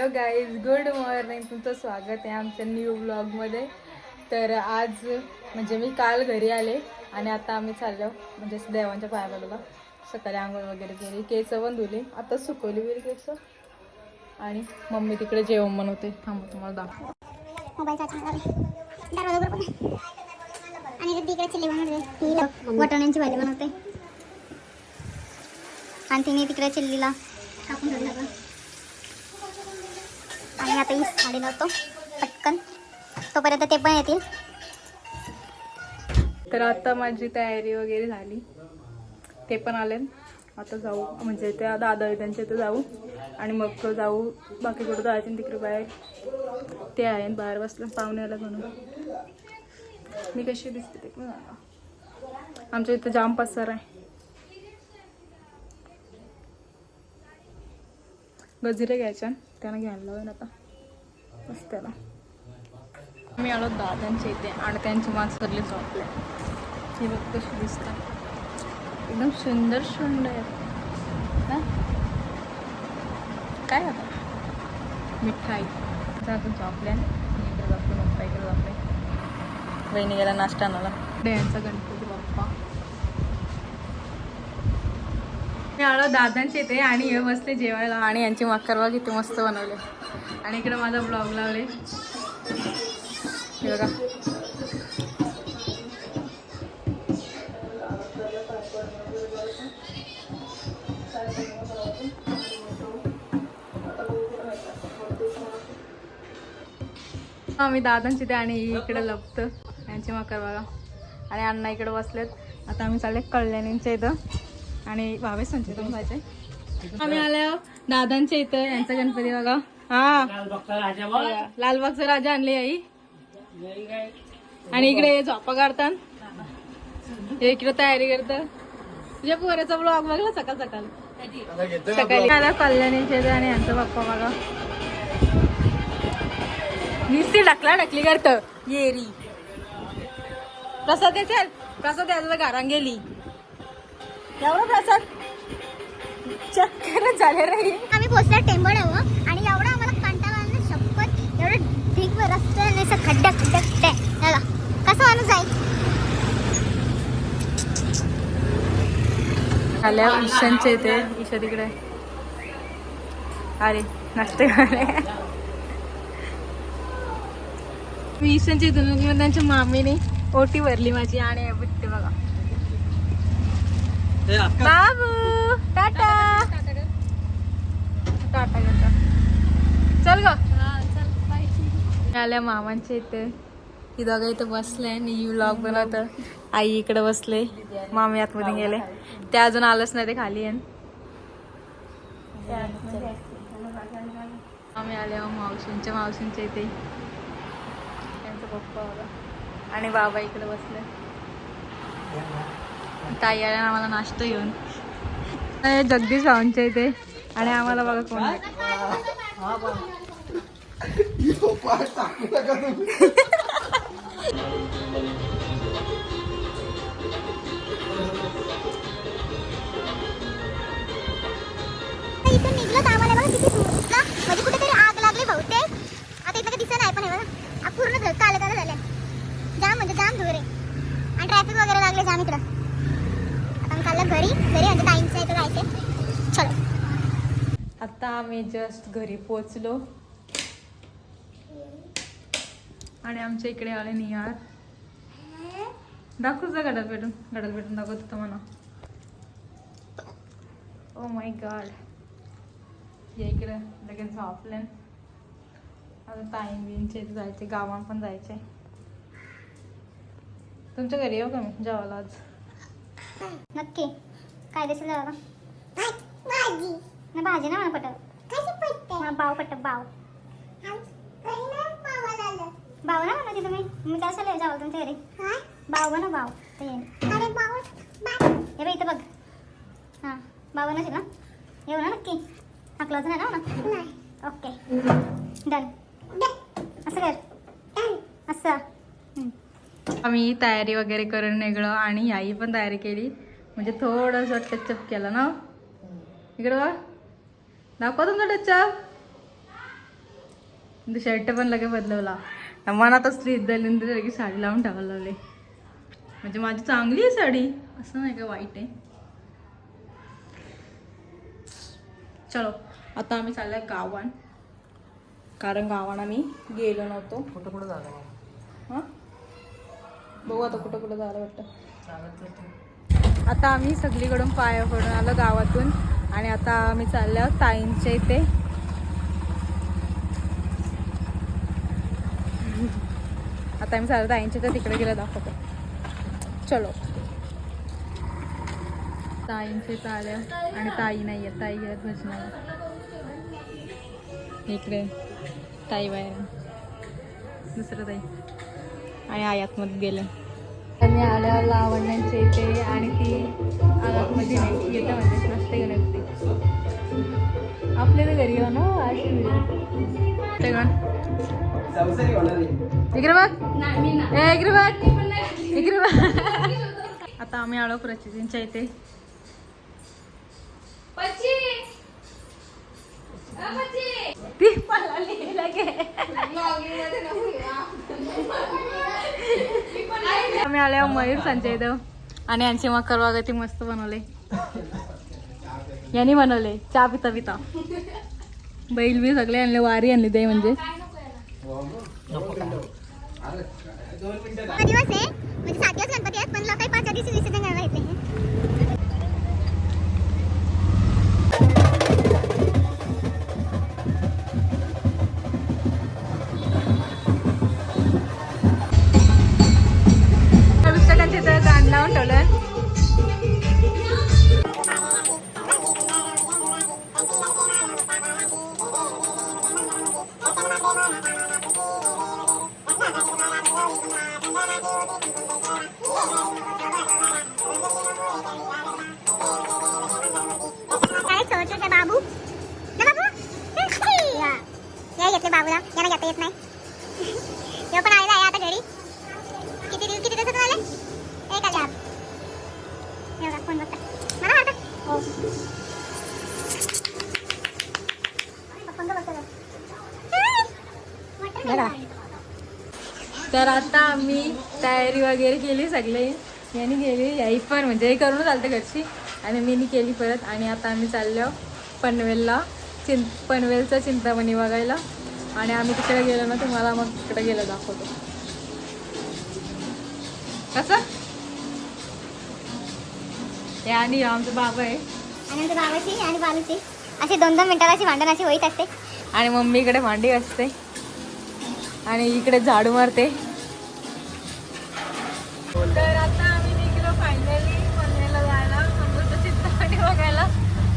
Hello guys good morning तुमचं स्वागत आहे आमच्या न्यू ब्लॉगमध्ये तर आज म्हणजे मी काल घरी आले आणि आता आम्ही चाललो म्हणजे असं देवांच्या पाया पडला सकाळी आंघोळ वगैरे केली केसं पण धुली. आता सुकवली वगैरे केसं. आणि मम्मी तिकडे जेवण बनवते. थांब तुम्हाला दाखव मोबाईलचा आणि चिल्ली बनवते. वाटाण्यांची भाजी बनवते. आणि तिने तिकडे चिल्लीला टाकून आणि आता ही साडी लावतो पटकन. तोपर्यंत ते पण येतील. तर आता माझी तयारी वगैरे झाली. ते पण आले. आता जाऊ. म्हणजे त्या दादा त्यांच्या इथं जाऊ. आणि मग जाऊ. बाकी कुठं जायचं तिकडे बाहेर ते आहे बाहेर बसलं. पाहुण्याला म्हणून. मी कशी दिसते ते पण आमच्या इथं जाम पसार आहे. गजरे घ्यायच्या. त्यानं घ्यायला लावेन आता. बस त्याला मी आलो दादांच्या इथे आणि त्यांची मास्करली झोपले हे बघ कशी दिसतात. एकदम सुंदर सुंदर आहे काय आता? मिठाई. अजून झोपल्या इकडे जातो पप्पा इकडे जातो बहिणी गेला नाश्ता आणायला. यांचा गणपती बाप्पा. मी आलो दादांचे इथे आणि हे बसले जेवायला. आणि यांची मकर किती मस्त बनवले. आणि इकडे माझा ब्लॉग लावले. हे बघा. आम्ही दादांची ते आणि इकडे लपतं. यांची मकर बघा. आणि अण्णा इकडे बसलेत. आता आम्ही चालले कल्याणींच्या इथं. आणि भावे संचित जायचे आम्ही आलो दादांच्या इथं यांचा गणपती बघा. हा. लालबागचा राजा आणले आई. आणि इकडे झोपा काढतात. हे इकडे तयारी करत तुझ्या पोऱ्याचा ब्लॉग बघला सकाळ सकाळ? सकाळी. आला कल्याणीच्या इथं आणि यांचा बाप्पा बघा. नुसती ढकला ढकली करत. येरी. प्रसाद येते प्रसाद यायचं घरान गेली एवढा प्रसाद चक्कर झाले रे. आम्ही पोचल्या टेंबडावं आणि एवढा आम्हाला कंटाळा ना शपथ एवढं ढीक रस्ते आणि असं खड्डा खड्डा खड्डा आहे. कसं माणूस जाईल आल्या ईशानच्या इथे. ईशा तिकडे. अरे नाश्ते मी ईशानच्या इथून त्यांच्या मामीने ओटी भरली माझी आणि हे बुट्टे बघा. बाबू टाटा। टाटा टाटा चल ग. आल्या मामांच्या इथे. ही दोघं इथं बसले आणि यू व्लॉग बनवत. आई इकडे बसले. मामी आतमध्ये गेले. ते अजून आलंच नाही ते खाली आहे आम्ही आले मावशींच्या मावशींच्या इथे. त्यांचा पप्पा बघा आणि बाबा इकडे बसले. ताई आल्या आम्हाला नाश्ता घेऊन. जगदीश भाऊंच्या इथे. आणि आम्हाला बघा कोण आम्हाला बघा म्हणजे कुठेतरी आग लागली बहुतेक. आता इथं दिसत नाही पण हे बघा. पूर्ण धुर काळे झालं झाले जाम म्हणजे जाम धुर. आहे आणि ट्रॅफिक वगैरे लागले जाम इकडं. चाललं घरी. घरी म्हणजे जायचं चलो. आता आम्ही जस्ट घरी पोचलो आणि आमच्या इकडे आले निहार. दाखवू जा गडल भेटून. गडल भेटून दाखवत होतं म्हणा. ओ माय गॉड या इकडे. लगेच झोपल्यान आता ताईन बिनच्या जायचे. गावात पण जायचे तुमच्या घरी येऊ का मी? जेवायला आज? नक्की. काय देशील दादा? भाजी. नाही भाजी ना पटत. मला बाव पटत बाव. बाव ना म्हणा तुम्ही मी. काय चालू जावं तुमच्या घरी. बाव ना बाव. ते हे बघ इथं बघ. हां बाव नसेल ना? येऊ ना नक्की. हाकलाच नाही ना ना ओके. डन. असं कर. असं. आम्ही तयारी वगैरे करून निघलो आणि याही पण तयारी केली. म्हणजे थोडंसं टचअप केलं ना. इकडे बघ. दाखवा तुमचा टचअप शर्ट पण लगे बदलवला. मनातच दलिंद्र लगेच साडी लावून टाकायला लावले. म्हणजे माझी चांगली आहे साडी. असं नाही का वाईट आहे? चलो आता आम्ही चाललोय गावान. कारण गावान आम्ही गेलो नव्हतो. कुठं कुठं झालं हां? बघू आता कुठं कुठं जायला वाटतं. आता आम्ही सगळीकडून पाया पडून आलो गावातून आणि आता आम्ही चाललो आहोत ताईंच्या इथे. आता आम्ही चाललो ताईंच्या इथे तिकडे गेलं दाखवतो. चलो. ताईंचे आल्या आणि ताई नाही आहे ताई आहेत भजनाला इकडे ताई बाहेर. दुसरं ताई. आणि आयातमध्ये गेले. आम्ही आल्यावर लावण्यांच्या इथे आणि ती आयातमध्ये नाही येतं म्हणजे नसते येते आपल्या तर घरी येऊ ना अशी ते गण इकडे बघ. ए इकडे बघ. इकडे बघ. आता आम्ही आलो प्रचितींच्या इथे. ती पळाली लगे आम्ही आल्यावर मयूर संजय देव. आणि यांची मकर बघा ती मस्त बनवले. यांनी बनवले. चहा पिता पिता. बैल बी सगळे आणले वारी आणली ते म्हणजे. दिवस आहे. म्हणजे सात दिवस गणपती आहेत पण लोक पाच दिवशी विसर्जन तर आता आम्ही तयारी वगैरे केली सगळे. यांनी केली याही पण म्हणजे हे करून चालते घरची. आणि मीनी केली परत. आणि आता आम्ही चाललो पनवेलला चिं पनवेलचं चिंतामणी बघायला. आणि आम्ही तिकडे गेलो ना तुम्हाला मग तिकडे गेलो दाखवतो. कसं हे आणि आमचा बाबा आहे. आणि आमच्या बाबाची आणि बालूची. अशी दोन दोन मिनिटाला अशी भांडण अशी होईत असते. आणि मम्मी इकडे भांडी असते आणि इकडे झाडू मारते. तर आता आम्ही निघलो फायनली पनवेलला जायला मंगळूरचं चिंतामणी बघायला.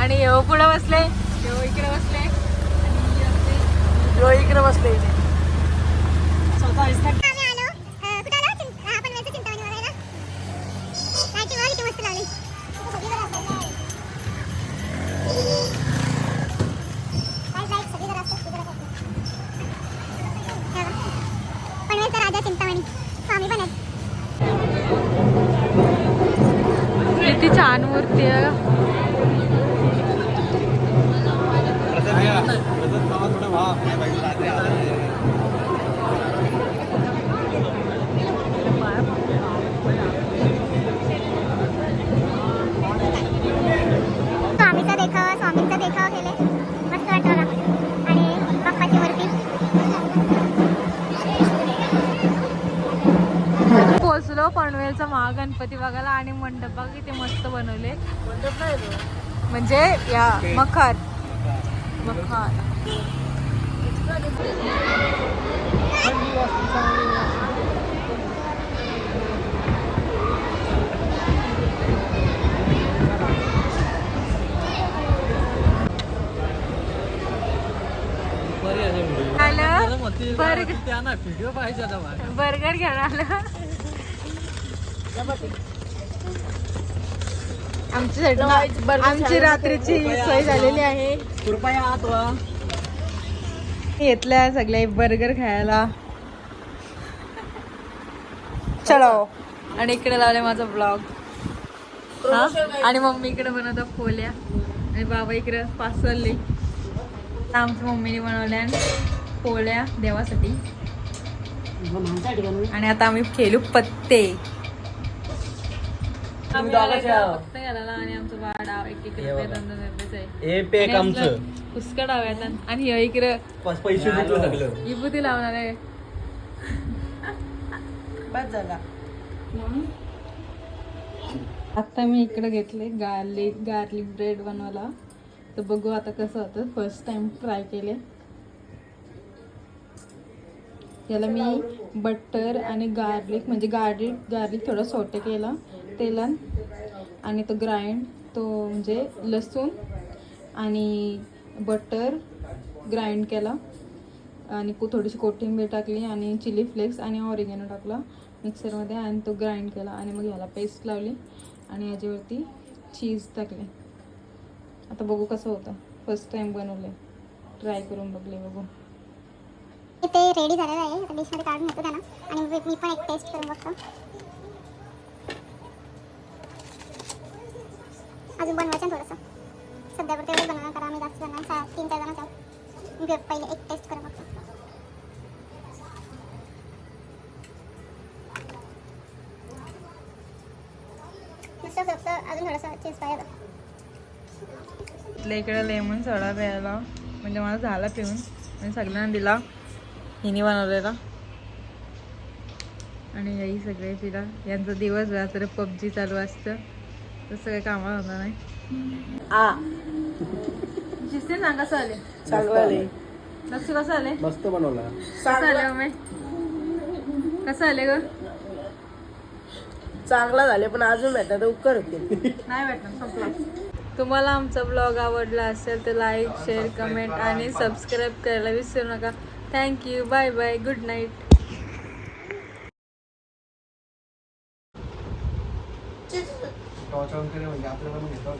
आणि पुढे बसले. ह्यो इकडे बसले. आणि. इकडे बसले. आम्ही पोचलो पनवेलचा महागणपती बघायला आणि मंडप बघा किती मस्त बनवले. म्हणजे या मखार. मखार. बर्गर व्हिडिओ पाहिजे आता मला. बर्गर घेऊन आलं. आमच्यासाठी आमची रात्रीची सोय झालेली आहे. कृपया घेतल्या सगळ्या बर्गर खायला. चलो. आणि इकडे लावले माझा ब्लॉग आणि मम्मी इकडे बनवतात पोल्या. आणि बाबा इकडे चालले आमच्या मम्मीने बनवल्या पोळ्या देवासाठी. आणि आता आम्ही खेळू पत्ते. फक्त घालायला आणि आमचं बाळ डाव एक एक रुपये दोन दोन रुपयेच आहे हे पेक आमचं पुष्कळ डाव्यात आणि हे इकडे पाच पैसे भेटलं सगळं विभूती लावणार आहे. बस झाला. आता मी इकडे घेतले गार्लिक गार्लिक ब्रेड बनवायला. तर बघू आता कसं होतं. फर्स्ट टाइम ट्राय केले. याला मी बटर आणि गार्लिक म्हणजे गार्लिक गार्लिक थोडं सोटे केलं. तेलात आणि तो ग्राइंड तो म्हणजे लसूण आणि बटर ग्राइंड केला. आणि को थोडीशी कोथिंबीर टाकली आणि चिली फ्लेक्स आणि ऑरिगॅनो टाकला मिक्सरमध्ये आणि तो ग्राइंड केला आणि मग ह्याला पेस्ट लावली आणि याच्यावरती चीज टाकले. आता बघू कसं होतं. फर्स्ट टाइम बनवले ट्राय करून बघले बघू. ते रेडी झालेलं आहे. डिशमध्ये काढून घेतो त्यांना आणि मी पण एक टेस्ट करून बघतो. अजून बनवायचं थोडंसं. सध्या पुरते एवढं बनवणार करा आम्ही जास्त जण सा- तीन चार जणांचा आहोत. मी पहिले एक टेस्ट करा बघतो मस्त फक्त अजून थोडंसं चीज पाहिजे इथल्या इकडे लेमन सोडा प्यायला. म्हणजे मला झाला पिऊन. आणि सगळ्यांना दिला. हिने बनवलेला. आणि याही सगळे तिला. यांचा दिवस रात्र पबजी चालू असतं. तसं काही कामाला होणार नाही. आ. शिस्ते सांग कसं आले? चांगलं आले. लक्ष कसं आले? मस्त बनवला. कसं आले मम्मी? कसं आले ग? चांगला झाले पण अजून भेटतात उपकार होते नाही भेटणार संपला. तुम्हाला आमचा ब्लॉग आवडला असेल तर लाईक शेअर कमेंट आणि सबस्क्राईब करायला विसरू नका. Thank you bye bye good night torch केलं म्हणजे आपल्याला पण घेतो